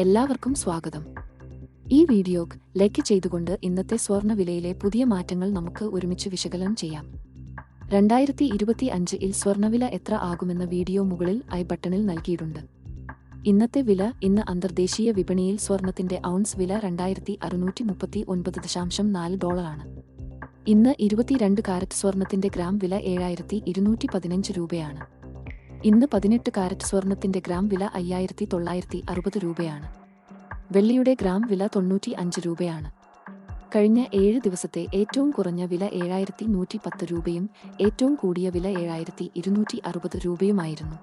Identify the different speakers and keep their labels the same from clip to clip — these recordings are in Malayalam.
Speaker 1: എല്ലാവർക്കും സ്വാഗതം. ഈ വീഡിയോ ലൈക്ക് ചെയ്തുകൊണ്ട് ഇന്നത്തെ സ്വർണ വിലയിലെ പുതിയ മാറ്റങ്ങൾ നമുക്ക് ഒരുമിച്ച് വിശകലനം ചെയ്യാം. രണ്ടായിരത്തി ഇരുപത്തി അഞ്ചിൽ സ്വർണവില എത്ര ആകുമെന്ന വീഡിയോ മുകളിൽ ഐ ബട്ടണിൽ നൽകിയിട്ടുണ്ട്. ഇന്നത്തെ വില ഇന്ന് അന്തർദേശീയ വിപണിയിൽ സ്വർണത്തിന്റെ ഔൺസ് വില രണ്ടായിരത്തി അറുന്നൂറ്റി മുപ്പത്തി ഒൻപത് ദശാംശം നാല് ഡോളറാണ്. ഇന്ന് ഇരുപത്തിരണ്ട് കാരറ്റ് സ്വർണത്തിന്റെ ഗ്രാം വില ഏഴായിരത്തി ഇരുന്നൂറ്റി പതിനഞ്ച് രൂപയാണ്. ഇന്ന് പതിനെട്ട് കാരറ്റ് സ്വർണത്തിന്റെ ഗ്രാം വില അയ്യായിരത്തി തൊള്ളായിരത്തി അറുപത് രൂപയാണ്. വെള്ളിയുടെ ഗ്രാം വില തൊണ്ണൂറ്റി അഞ്ച് രൂപയാണ്. കഴിഞ്ഞ ഏഴ് ദിവസത്തെ ഏറ്റവും കുറഞ്ഞ വില ഏഴായിരത്തി നൂറ്റി പത്ത് രൂപയും ഏറ്റവും കൂടിയ വില ഏഴായിരത്തി ഇരുന്നൂറ്റി അറുപത് രൂപയുമായിരുന്നു.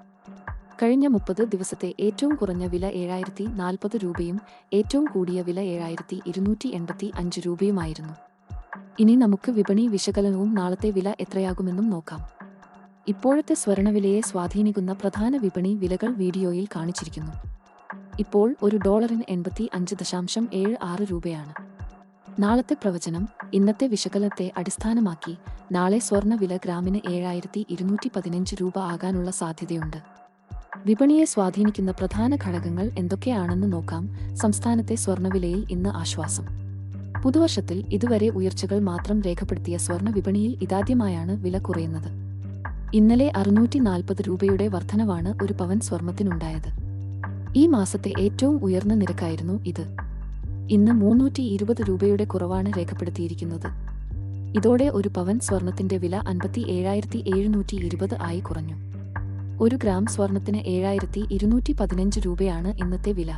Speaker 1: കഴിഞ്ഞ മുപ്പത് ദിവസത്തെ ഏറ്റവും കുറഞ്ഞ വില ഏഴായിരത്തി നാൽപ്പത് രൂപയും ഏറ്റവും കൂടിയ വില ഏഴായിരത്തി ഇരുന്നൂറ്റി എൺപത്തി അഞ്ച് രൂപയുമായിരുന്നു. ഇനി നമുക്ക് വിപണി വിശകലനവും നാളത്തെ വില എത്രയാകുമെന്നും നോക്കാം. ഇപ്പോഴത്തെ സ്വർണവിലയെ സ്വാധീനിക്കുന്ന പ്രധാന വിപണി വിലകൾ വീഡിയോയിൽ കാണിച്ചിരിക്കുന്നു. ഇപ്പോൾ ഒരു ഡോളറിന് എൺപത്തി അഞ്ച് ദശാംശം ഏഴ് ആറ് രൂപയാണ്. നാളത്തെ പ്രവചനം ഇന്നത്തെ വിശകലനത്തെ അടിസ്ഥാനമാക്കി നാളെ സ്വർണവില ഗ്രാമിന് ഏഴായിരത്തി ഇരുന്നൂറ്റി പതിനഞ്ച് രൂപ ആകാനുള്ള സാധ്യതയുണ്ട്. വിപണിയെ സ്വാധീനിക്കുന്ന പ്രധാന ഘടകങ്ങൾ എന്തൊക്കെയാണെന്ന് നോക്കാം സംസ്ഥാനത്തെ സ്വർണവിലയിൽ ഇന്ന് ആശ്വാസം. പുതുവർഷത്തിൽ ഇതുവരെ ഉയർച്ചകൾ മാത്രം രേഖപ്പെടുത്തിയ സ്വർണ വിപണിയിൽ ഇതാദ്യമായാണ് വില കുറയുന്നത്. ഇന്നലെ അറുന്നൂറ്റി നാൽപ്പത് രൂപയുടെ വർധനവാണ് ഒരു പവൻ സ്വർണത്തിനുണ്ടായത്. ഈ മാസത്തെ ഏറ്റവും ഉയർന്ന നിരക്കായിരുന്നു ഇത്. ഇന്ന് മുന്നൂറ്റി ഇരുപത് രൂപയുടെ കുറവാണ് രേഖപ്പെടുത്തിയിരിക്കുന്നത്. ഇതോടെ ഒരു പവൻ സ്വർണത്തിന്റെ വില അൻപത്തി ഏഴായിരത്തി എഴുന്നൂറ്റി ഇരുപത് ആയി കുറഞ്ഞു. ഒരു ഗ്രാം സ്വർണത്തിന് ഏഴായിരത്തി ഇരുന്നൂറ്റി പതിനഞ്ച് രൂപയാണ് ഇന്നത്തെ വില.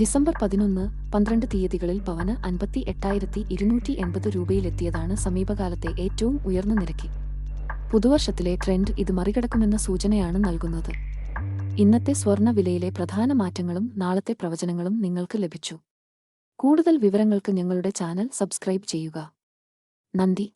Speaker 1: ഡിസംബർ പതിനൊന്ന് പന്ത്രണ്ട് തീയതികളിൽ പവന് അൻപത്തി എട്ടായിരത്തി ഇരുന്നൂറ്റി എൺപത് രൂപയിലെത്തിയതാണ് സമീപകാലത്തെ ഏറ്റവും ഉയർന്ന നിരക്ക്. പുതുവർഷത്തിലെ ട്രെൻഡ് ഇത് മറികടക്കുമെന്ന സൂചനയാണ് നൽകുന്നത്. ഇന്നത്തെ സ്വർണ വിലയിലെ പ്രധാന മാറ്റങ്ങളും നാളത്തെ പ്രവചനങ്ങളും നിങ്ങൾക്ക് ലഭിച്ചു. കൂടുതൽ വിവരങ്ങൾക്ക് ഞങ്ങളുടെ ചാനൽ സബ്സ്ക്രൈബ് ചെയ്യുക. നന്ദി.